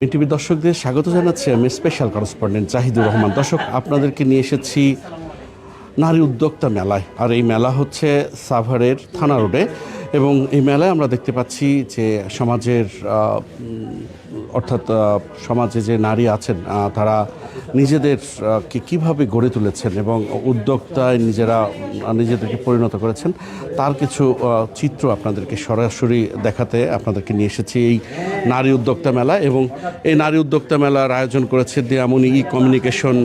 TV দর্শকদের স্বাগত জানাচ্ছি আমি স্পেশাল করসপন্ডেন্ট জাহিদুর রহমান। দর্শক, আপনাদেরকে নিয়ে এসেছি নারী উদ্যোক্তা মেলায়। আর এই মেলা হচ্ছে সাভারের থানা রোডে এবং এই মেলায় আমরা দেখতে পাচ্ছি যে সমাজের অর্থাৎ সমাজে যে নারী আছেন তারা নিজেদের কে কীভাবে গড়ে তুলেছেন এবং উদ্যোক্তায় নিজেরা নিজেদেরকে পরিণত করেছেন, তার কিছু চিত্র আপনাদেরকে সরাসরি দেখাতে আপনাদেরকে নিয়ে এসেছি। এই নারী উদ্যোক্তা মেলা এবং এই নারী উদ্যোক্তা মেলার আয়োজন করেছে দিয়ামনি ই কমিউনিকেশন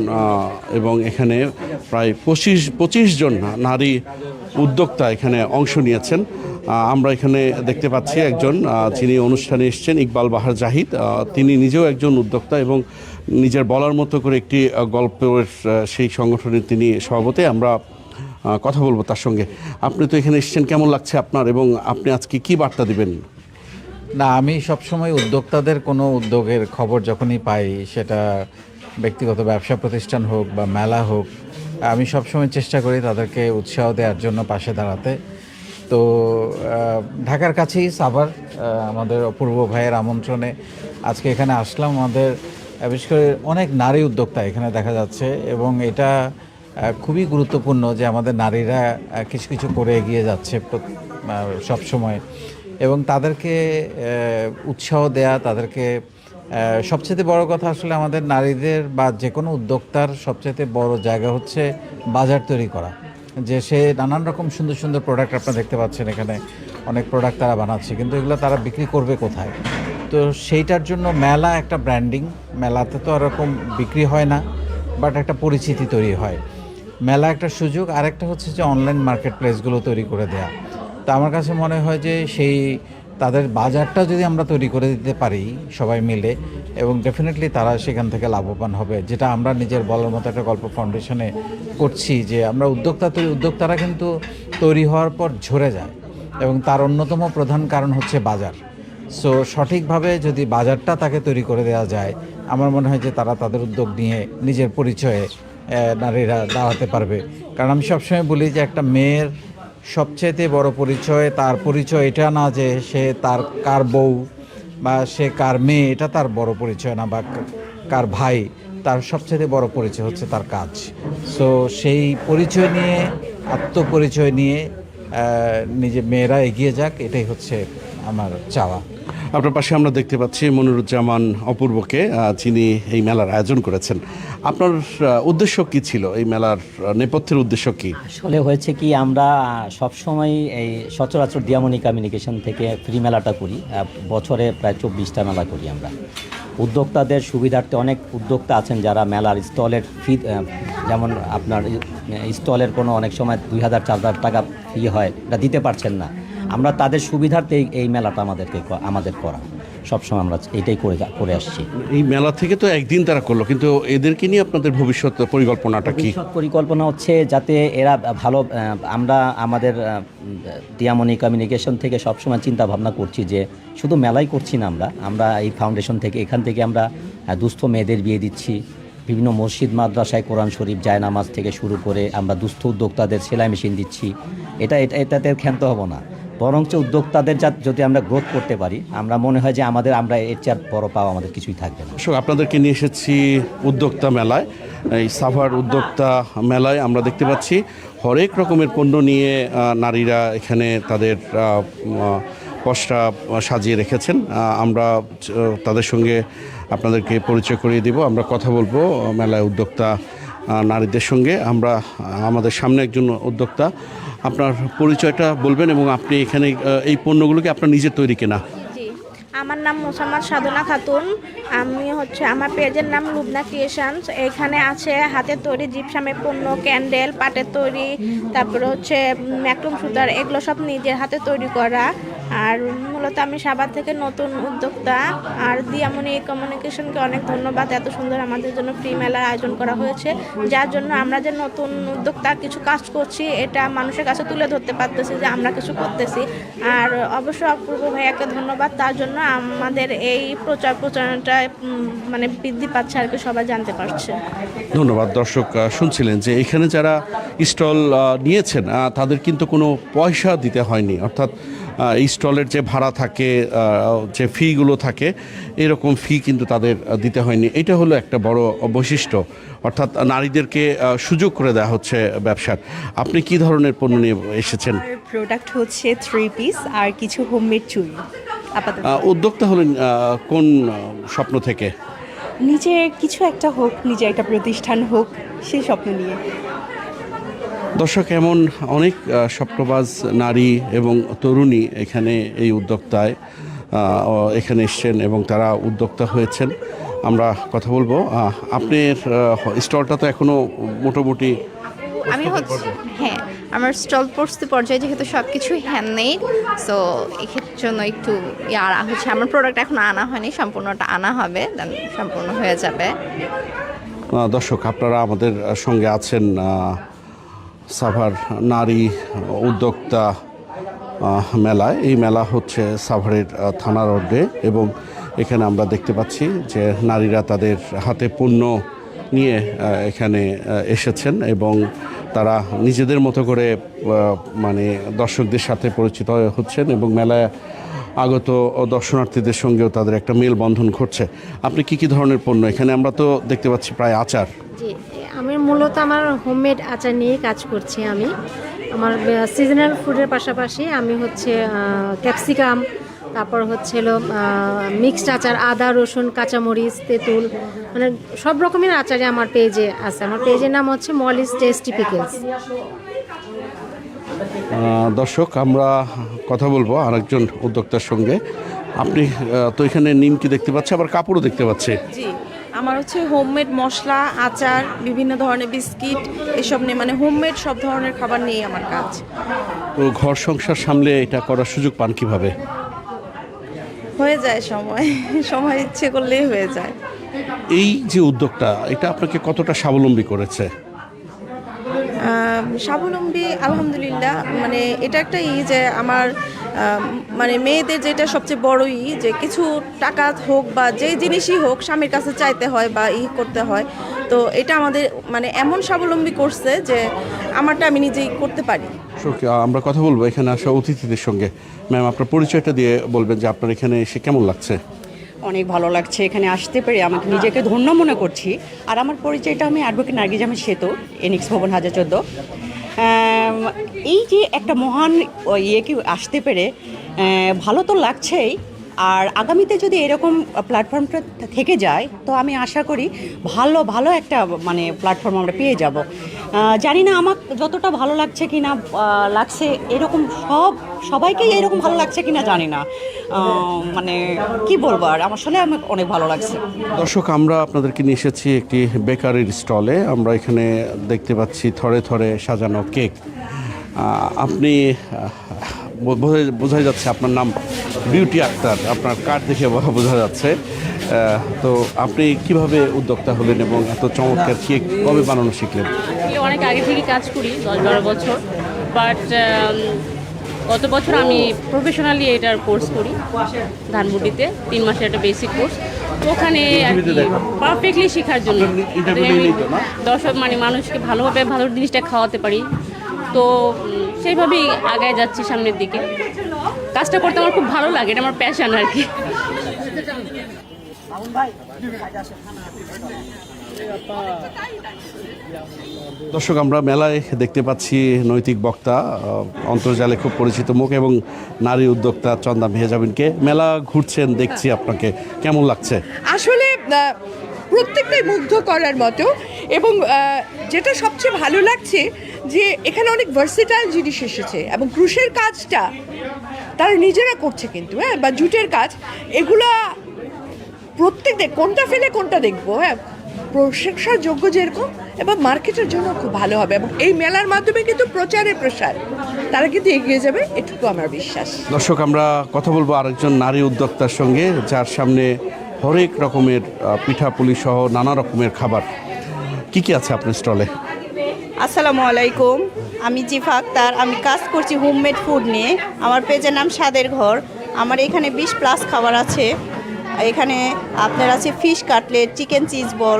এবং এখানে প্রায় পঁচিশ পঁচিশ জন নারী উদ্যোক্তা এখানে অংশ নিয়েছেন। আমরা এখানে দেখতে পাচ্ছি একজন যিনি অনুষ্ঠানে এসছেন, ইকবাল বাহার জাহিদ। তিনি নিজেও একজন উদ্যোক্তা এবং নিজের বলার মতো করে একটি গল্পের সেই সংগঠনের তিনি সভাপতি। আমরা কথা বলব তার সঙ্গে। আপনি তো এখানে এসছেন, কেমন লাগছে আপনার? এবং আপনি আজকে কি বার্তা দিবেন? না, আমি সবসময় উদ্যোক্তাদের কোনো উদ্যোগের খবর যখনই পাই, সেটা ব্যক্তিগত ব্যবসা প্রতিষ্ঠান হোক বা মেলা হোক, আমি সবসময় চেষ্টা করি তাদেরকে উৎসাহ দেওয়ার জন্য পাশে দাঁড়াতে। তো ঢাকার কাছেই সাভার আমাদের অপূর্ব ভাইয়ের আমন্ত্রণে আজকে এখানে আসলাম। আমাদের বিশেষ করে অনেক নারী উদ্যোক্তা এখানে দেখা যাচ্ছে এবং এটা খুবই গুরুত্বপূর্ণ যে আমাদের নারীরা কিছু কিছু করে এগিয়ে যাচ্ছে সব সময় এবং তাদেরকে উৎসাহ দেয়া, তাদেরকে সবচেয়ে বড় কথা আসলে আমাদের নারীদের বা যে কোনো উদ্যোক্তার সবচেয়ে বড় জায়গা হচ্ছে বাজার তৈরি করা। যে সে নানান রকম সুন্দর সুন্দর প্রোডাক্ট আপনারা দেখতে পাচ্ছেন এখানে। অনেক প্রোডাক্ট তারা বানাচ্ছে, কিন্তু এগুলো তারা বিক্রি করবে কোথায়? তো সেইটার জন্য মেলা একটা ব্র্যান্ডিং মেলাতে তো এরকম বিক্রি হয় না বাট একটা পরিচিতি তৈরি হয়। মেলা একটা সুযোগ, আরেকটা হচ্ছে যে অনলাইন মার্কেট প্লেসগুলো তৈরি করে দেয়া। তা আমার কাছে মনে হয় যে সেই তাদের বাজারটা যদি আমরা তৈরি করে দিতে পারি সবাই মিলে, এবং ডেফিনেটলি তারা সেখান থেকে লাভবান হবে, যেটা আমরা নিজের বলার মতো একটা গল্প ফাউন্ডেশনে করছি যে আমরা উদ্যোক্তা তৈরি, উদ্যোক্তারা কিন্তু তৈরি হওয়ার পর ঝরে যায়, এবং তার অন্যতম প্রধান কারণ হচ্ছে বাজার। সো সঠিকভাবে যদি বাজারটা তাকে তৈরি করে দেওয়া যায়, আমার মনে হয় যে তারা তাদের উদ্যোগ নিয়ে নিজের পরিচয়ে নারীরা দাঁড়াতে পারবে। কারণ আমি সবসময় বলি যে একটা মেয়ের সবচেয়ে বড় পরিচয়, তার পরিচয় এটা না যে সে তার কার বউ বা সে কার মেয়ে, এটা তার বড় পরিচয় না বা কার ভাই। তার সবচেয়ে বড় পরিচয় হচ্ছে তার কাজ। সো সেই পরিচয় নিয়ে, আত্মপরিচয় নিয়ে নিজে মেয়েরা এগিয়ে যাক, এটাই হচ্ছে আমার চাওয়া। আপনার পাশে আমরা দেখতে পাচ্ছি মনিরুজ্জামান অপূর্বকে যিনি এই মেলার আয়োজন করেছেন। আপনার উদ্দেশ্য কি ছিল? এই মেলার নেপথ্যের উদ্দেশ্য কি? আসলে হয়েছে কি, আমরা সবসময় এই সচরাচর দিয়ামনি কমিউনিকেশন থেকে ফ্রি মেলাটা করি। বছরে প্রায় চব্বিশটা মেলা করি আমরা। উদ্যোক্তাদের সুবিধার্থে অনেক উদ্যোক্তা আছেন যারা মেলার স্টলের ফি যেমন আপনার স্টলের কোনো অনেক সময় দুই হাজার, চার হাজার টাকা ফি হয়, এটা দিতে পারছেন না। আমরা তাদের সুবিধার্থে এই- মেলাটা আমাদেরকে আমাদের করা। সবসময় আমরা এটাই করে যা- করে আসছি। এই মেলা থেকে তো একদিন তারা করল কিন্তু এদেরকে নিয়ে আপনাদের ভবিষ্যৎ পরিকল্পনাটা কি? পরিকল্পনা হচ্ছে যাতে এরা ভালো আমরা আমাদের আহ, দিয়ামনি কমিউনিকেশন থেকে সবসময় চিন্তা ভাবনা করছি যে শুধু মেলাই করছি না আমরা আমরা এই ফাউন্ডেশন থেকে এখান থেকে আমরা দুস্থ মেয়েদের বিয়ে দিচ্ছি। বিভিন্ন মসজিদ মাদ্রাসায় কোরআন শরীফ জায়নামাজ থেকে শুরু করে আমরা দুস্থ উদ্যোক্তাদের সেলাই মেশিন দিচ্ছি। এটা এটা এটাতে ক্ষান্ত হব না। বরঞ্চ উদ্যোক্তাদের যা যদি আমরা গ্রোথ করতে পারি, আমরা মনে হয় যে আমাদের, আমরা এর চেয়ে বড় পাওয়া আমাদের কিছুই থাকবে না। আপনাদেরকে নিয়ে এসেছি উদ্যোক্তা মেলায়। এই সাভার উদ্যোক্তা মেলায় আমরা দেখতে পাচ্ছি হরেক রকমের পণ্য নিয়ে নারীরা এখানে তাদের পসরা সাজিয়ে রেখেছেন। আমরা তাদের সঙ্গে আপনাদেরকে পরিচয় করিয়ে দিব। আমরা কথা বলব মেলায় উদ্যোক্তা নারীদের সঙ্গে আমরা আমাদের সামনে একজন উদ্যোক্তা, আপনার পরিচয়টা বলবেন এবং আপনি এখানে এই পণ্যগুলোকে আপনার নিজের তৈরি কেনা। আমার নাম মোসাম্মদ সাধনা খাতুন। আমি হচ্ছে, আমার পেজের নাম লুবনা ক্রিয়েশনস। এখানে আছে হাতের তৈরি জিপসামের পণ্য, ক্যান্ডেল, পাটের তৈরি, তারপরে হচ্ছে ম্যাক্রুম, সুতার, এগুলো সব নিজের হাতে তৈরি করা। আর মূলত আমি সাবার থেকে নতুন উদ্যোক্তা। আর দিয়ামনি কমিউনিকেশনকে অনেক ধন্যবাদ। এত সুন্দর আমাদের জন্য ফ্রি মেলার আয়োজন করা হয়েছে। যার জন্য আমরা যে নতুন উদ্যোক্তা কিছু কাজ করছি, এটা মানুষের কাছে তুলে ধরতে পারতেছি যে আমরা কিছু করতেছি। আর অবশ্যই অপূর্ব ভাইয়াকে ধন্যবাদ। তার জন্য আমাদের এই প্রচার প্রচারণাটা মানে বৃদ্ধি পাচ্ছে আর কি সবাই জানতে পারছে। ধন্যবাদ দর্শক শুনছিলেন যে এখানে যারা স্টল নিয়েছেন তাদের কিন্তু কোনো পয়সা দিতে হয়নি। অর্থাৎ স্টলের যে ভাড়া থাকে যে ফিগুলো থাকে এরকম ফি কিন্তু তাদের দিতে হয়নি। এটা হলো একটা বড় বৈশিষ্ট্য। অর্থাৎ নারীদেরকে সুযোগ করে দেওয়া হচ্ছে ব্যবসার। আপনি কি ধরনের পণ্য নিয়ে এসেছেন? প্রোডাক্ট হচ্ছে থ্রি পিস আর কিছু হোমমেড চুড়ি। উদ্যোক্তা হলেন কোন স্বপ্ন থেকে? নিজে কিছু একটা হোক নিজে একটা প্রতিষ্ঠান হোক সেই স্বপ্ন নিয়ে। দর্শক এমন অনেক স্বপ্নবাজ নারী এবং তরুণী এখানে এই উদ্যোক্তায় এখানে এসছেন এবং তারা উদ্যোক্তা হয়েছেন। আমরা কথা বলব আপনার স্টলটা তো এখনও মোটামুটি আমি হচ্ছে হ্যাঁ আমার স্টল প্রস্তুতি পর্যায়ে যেহেতু সব কিছুই হ্যান্ডমেড সো এক্ষেত্রে জন্য একটু ইয়ার হচ্ছে। আমার প্রোডাক্ট এখন আনা হয়নি সম্পূর্ণটা আনা হবে দেন সম্পূর্ণ হয়ে যাবে। দর্শক আপনারা আমাদের সঙ্গে আছেন সাভার নারী উদ্যোক্তা মেলায় এই মেলা হচ্ছে সাভারের আহ, থানা রোডে এবং এখানে আমরা দেখতে পাচ্ছি যে নারীরা তাদের হাতে পণ্য নিয়ে এখানে এসেছেন এবং তারা নিজেদের মতো করে মানে দর্শকদের সাথে পরিচিত হচ্ছেন এবং মেলায় আগত দর্শনার্থীদের সঙ্গেও তাদের একটা মেলবন্ধন ঘটছে। আপনি কি কি ধরনের পণ্য? এখানে আমরা তো দেখতে পাচ্ছি প্রায় আচার। আমি মূলত আমার হোমমেড আচার নিয়ে কাজ করছি আমি। আমার সিজনাল ফুডের পাশাপাশি আমি হচ্ছে ক্যাপসিকাম তারপর হচ্ছে হলো মিক্সড আচার আদা রসুন কাঁচামরিচ তেঁতুল মানে সব রকমের আচারই আমার পেজে আছে। আমার পেজের নাম হচ্ছে মলিস টেস্টি পিকেলস। দর্শক আমরা কথা বলব আরেকজন উদ্যোক্তার সঙ্গে। আপনি তো এখানে নিমকি দেখতে পাচ্ছি আবার কাপড়ও দেখতে পাচ্ছি। জি আমার হচ্ছে হোমমেড মশলা আচার বিভিন্ন ধরনের বিস্কিট এসব নিয়ে মানে হোমমেড সব ধরনের খাবার নিয়ে আমার কাজ। তো ঘর সংসার সামলে এটা করার সুযোগ পান কীভাবে? হয়ে যায় সময় সময় ইচ্ছে করলেই হয়ে যায়। এই যে উদ্যোগটা এটা আপনাকে কতটা স্বাবলম্বী করেছে? স্বাবলম্বী আলহামদুলিল্লাহ মানে এটা একটা ই যে আমার মানে মেয়েদের যেটা সবচেয়ে বড় ই যে কিছু টাকা হোক বা যেই জিনিসই হোক স্বামীর কাছে চাইতে হয় বা ই করতে হয় তো এটা আমাদের মানে এমন স্বাবলম্বী করছে যে আমারটা আমি নিজেই করতে পারি। আমরা কথা বলব এখানে আসা অতিথিদের সঙ্গে। ম্যাম আপনার পরিচয়টা দিয়ে বলবেন যে আপনার এখানে এসে কেমন লাগছে? অনেক ভালো লাগছে এখানে আসতে পেরে। আমাকে নিজেকে ধন্য মনে করছি। আর আমার পরিচয়টা আমি অ্যাডভোকেট নার্গিজ আমি সেতু এনিক্স ভবন হাজার চোদ্দ। এই যে একটা মহান ইয়ে ইয়েকে আসতে পেরে ভালো তো লাগছেই। আর আগামীতে যদি এরকম প্ল্যাটফর্মটা থেকে যায়, তো আমি আশা করি ভালো ভালো একটা মানে প্ল্যাটফর্ম আমরা পেয়ে যাব। জানি না আমার যতটা ভালো লাগছে কি না লাগছে এরকম সব, সবাইকেই এরকম ভালো লাগছে কি না জানি না। মানে কি বলব আর, আমার আসলে আমার অনেক ভালো লাগছে। দর্শক, আমরা আপনাদেরকে নিয়ে এসেছি একটি বেকারির স্টলে। আমরা এখানে দেখতে পাচ্ছি থরে থরে সাজানো কেক। আপনি বোঝাই যাচ্ছে আপনার নাম বিউটি আক্তার আপনার কার্ড দেখে বোঝা যাচ্ছে। তো আপনি কীভাবে উদ্যোক্তা হলেন এবং এত চমৎকার কেক কবে বানানো শিখলেন? অনেক আগে থেকে কাজ করি দশ বারো বছর। বাট গত বছর আমি প্রফেশনালি এটার কোর্স করি ধানমুটিতে তিন মাসের একটা বেসিক কোর্স ওখানে পারফেক্টলি শেখার জন্য? দর্শক মানে মানুষকে ভালোভাবে ভালো জিনিসটা খাওয়াতে পারি। তো সেইভাবেই আগায় যাচ্ছি সামনের দিকে। কাজটা করতে আমার খুব ভালো লাগে এটা আমার প্যাশন আর কি। দর্শক আমরা মেলায় দেখতে পাচ্ছি নৈতিক বক্তা অন্তর্জালে খুব পরিচিত মুখ এবং নারী উদ্যোক্তা চন্দা মেহজাবিনকে। মেলা ঘুরছেন দেখছি আপনাকে। কেমন লাগছে? আসলে প্রত্যেকটাই মুগ্ধ করার মতো এবং যেটা সবচেয়ে ভালো লাগছে যে এখানে অনেক ভার্সিটাইল জিনিস এসেছে এবং ক্রুশের কাজটা তারা নিজেরা করছে কিন্তু হ্যাঁ বা জুটের কাজ। এগুলা প্রত্যেক কোনটা ফেলে কোনটা দেখব হ্যাঁ? প্রশংসার যোগ্য যেরকম এবং মার্কেটের জন্য খুব ভালো হবে এবং এই মেলার মাধ্যমে কিন্তু প্রচারে প্রসার, তারা কিন্তু এগিয়ে যাবে, এটুকু আমার বিশ্বাস। দর্শক, আমরা কথা বলব আরেকজন নারী উদ্যোক্তার সঙ্গে, যার সামনে হরেক রকমের পিঠাপুলি সহ নানা রকমের খাবার। কি কি আছে আপনার স্টলে? আসসালামু আলাইকুম। আমি জিফা আক্তার। আমি কাজ করছি হোমমেড ফুড নিয়ে। আমার পেজের নাম স্বাদের ঘর। আমার এখানে বিশ প্লাস খাবার আছে। এখানে আপনার আছে fish cutlet, chicken cheese ball,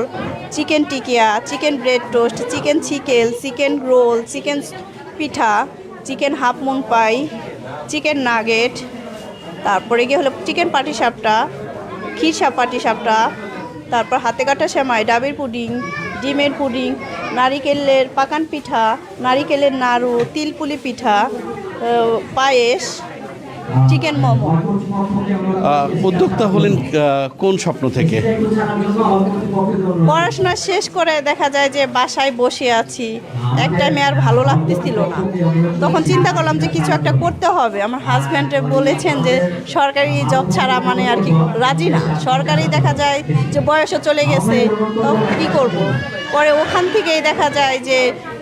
chicken tikia, chicken bread toast, chicken chicken chicken roll, chicken pitha, chicken half moon pie, chicken nugget, তারপরে গিয়ে হলো চিকেন পাটি পাটিসাপটা, খিরসা পাটিসাপটা, তারপর হাতে কাটা সেমাই, ডাবের পুডিং, ডিমের পুডিং নারিকেলের পাকান পিঠা নারিকেলের নাড়ু তিলপুলি পিঠা পায়েস চিকেন মোমো উদ্যোক্তা হলেন কোন স্বপ্ন থেকে? পড়াশোনা শেষ করে দেখা যায় যে বাসায় বসে আছি। এক টাইমে আর ভালো লাগতেছিল না। তখন চিন্তা করলাম যে কিছু একটা করতে হবে। আমার হাজব্যান্ড বলেছেন যে সরকারি জব ছাড়া মানে আর কি রাজি না। সরকারি দেখা যায় যে বয়সও চলে গেছে তখন কী করব। পরে ওখান থেকেই দেখা যায় যে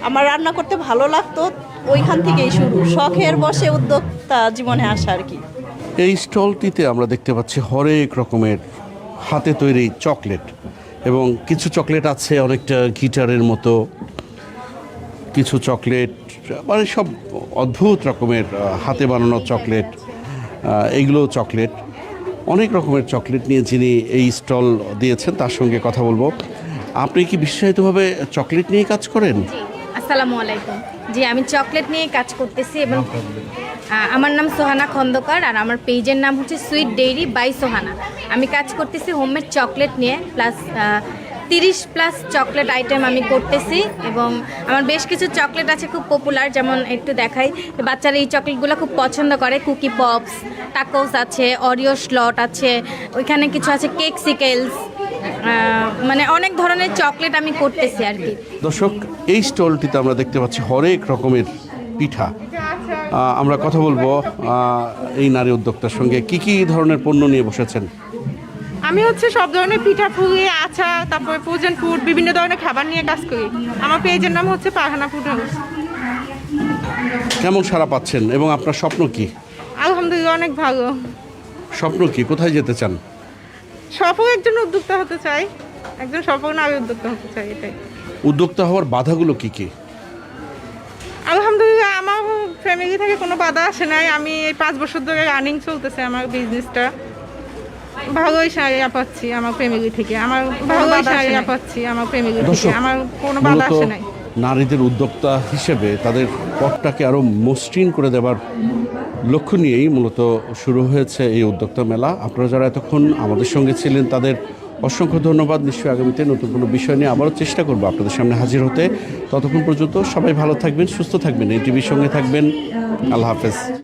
আমার রান্না করতে ভালো লাগতো ওইখান থেকেই শুরু। শখের বসে উদ্যোক্তা জীবনে আসা আর কি। এই স্টলটিতে আমরা দেখতে পাচ্ছি হরেক রকমের হাতে তৈরি চকলেট এবং কিছু চকলেট আছে অনেকটা গিটারের মতো কিছু চকলেট মানে সব অদ্ভুত রকমের হাতে বানানো চকলেট এইগুলো চকলেট। অনেক রকমের চকলেট নিয়ে যিনি এই স্টল দিয়েছেন তার সঙ্গে কথা বলব। আপনি কি বিশেষায়িতভাবে চকলেট নিয়ে কাজ করেন? আসসালামু আলাইকুম। জি আমি চকলেট নিয়ে কাজ করতেছি এবং আমার নাম সোহানা খন্দকার আর আমার পেজের নাম হচ্ছে সুইট ডেইরি বাই সোহানা। আমি কাজ করতেছি হোমমেড চকলেট নিয়ে প্লাস তিরিশ প্লাস চকলেট আইটেম আমি করতেছি এবং আমার বেশ কিছু চকলেট আছে খুব পপুলার যেমন একটু দেখাই বাচ্চারা এই চকলেটগুলো খুব পছন্দ করে কুকি পপস টাকোস আছে অরিও স্লট আছে ওইখানে কিছু আছে কেক সিকেলস মানে অনেক ধরনের চকলেট আমি করতেছি আর কি। দর্শক এই স্টলটিতে আমরা দেখতে পাচ্ছি হরেক রকমের পিঠা। আমরা কথা বলব এই নারী উদ্যোক্তার সঙ্গে। কি কি ধরনের পণ্য নিয়ে বসেছেন? আমি হচ্ছে সব ধরনের পিঠা ফুলি আচা তারপরে ফ্রোজেন ফুড বিভিন্ন ধরনের খাবার নিয়ে কাজ করি। আমার পেজের নাম হচ্ছে পাহানা ফুড হাউস কেমন সারা পাচ্ছেন এবং আপনার স্বপ্ন কি? আলহামদুলিল্লাহ অনেক ভালো। স্বপ্ন কি? কোথায় যেতে চান? সফল একজন উদ্যোক্তা হতে চাই একজন সফল নারী উদ্যোক্তা হতে চাই এটাই। উদ্যোক্তা হওয়ার বাধাগুলো কি কি? আলহামদুলিল্লাহ আমার ফ্যামিলি থেকে কোনো বাধা আসে নাই। আমি এই পাঁচ বছর ধরে রানিং চলতেছে আমার বিজনেসটা ভালোই সারিয়া পাচ্ছি আমার ফ্যামিলি থেকে। আমার ভালোই সারিয়া পাচ্ছি আমার ফ্যামিলি থেকে। আমার কোনো বাধা আসে নাই। নারীদের উদ্যোক্তা হিসেবে তাদের পথটাকে আরও মসৃণ করে দেওয়ার লক্ষ্য নিয়েই মূলত শুরু হয়েছে এই উদ্যোক্তা মেলা। আপনারা যারা এতক্ষণ আমাদের সঙ্গে ছিলেন, তাদের অসংখ্য ধন্যবাদ। নিশ্চয়ই আগামীতে নতুন কোনো বিষয় নিয়ে আবারও চেষ্টা করব আপনাদের সামনে হাজির হতে। ততক্ষণ পর্যন্ত সবাই ভালো থাকবেন, সুস্থ থাকবেন। এই টিভির সঙ্গে থাকবেন। আল্লাহ হাফেজ।